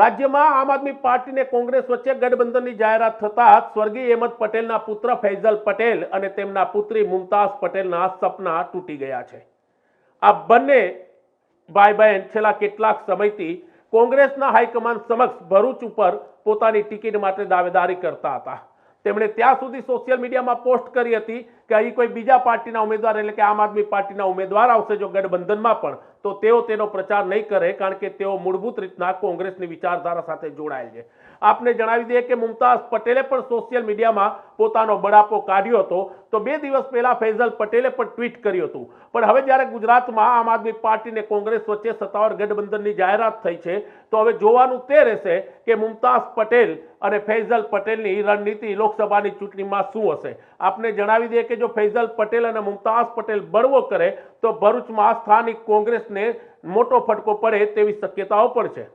રાજ્યમાં આમ આદમી પાર્ટીને કોંગ્રેસ વચ્ચે ગઠબંધનની જાહેરાત થતા સ્વર્ગીય અહેમદ પટેલના પુત્ર ફૈઝલ પટેલ અને તેમના પુત્રી મુમતાઝ પટેલના સપના તૂટી ગયા છે. આ બંને ભાઈ બહેન છેલ્લા કેટલાક સમયથી કોંગ્રેસના હાઈકમાન્ડ સમક્ષ ભરૂચ ઉપર પોતાની ટિકિટ માટે દાવેદારી કરતા હતા. તેમણે ત્યાં સુધી સોશિયલ મીડિયામાં પોસ્ટ કરી હતી કે અહીં કોઈ બીજા પાર્ટીના ઉમેદવાર એટલે કે આમ આદમી પાર્ટીના ઉમેદવાર આવશે જો ગઠબંધનમાં પણ, તો તેઓ તેનો પ્રચાર નહીં કરે કારણ કે તેઓ મૂળભૂત રીતના કોંગ્રેસની વિચારધારા સાથે જોડાયેલ છે. આપને જણાવી દઈએ કે મુમતાઝ પટેલે પણ સોશિયલ મીડિયામાં પોતાનો બળાપો કાઢ્યો હતો, તો બે દિવસ પહેલા ફૈઝલ પટેલે પણ ટ્વીટ કર્યું હતું. પણ હવે જ્યારે ગુજરાતમાં આમ આદમી પાર્ટી અને કોંગ્રેસ વચ્ચે સત્તાવાર ગઠબંધનની જાહેરાત થઈ છે, તો હવે જોવાનું તે રહેશે કે મુમતાઝ પટેલ અને ફૈઝલ પટેલની રણનીતિ લોકસભાની ચૂંટણીમાં શું હશે? આપને જણાવી દઈએ કે જો ફૈઝલ પટેલ અને મુમતાઝ પટેલ બળવો કરે, તો ભરૂચમાં સ્થાનિક કોંગ્રેસને મોટો ફટકો પડે તેવી શક્યતાઓ પણ છે.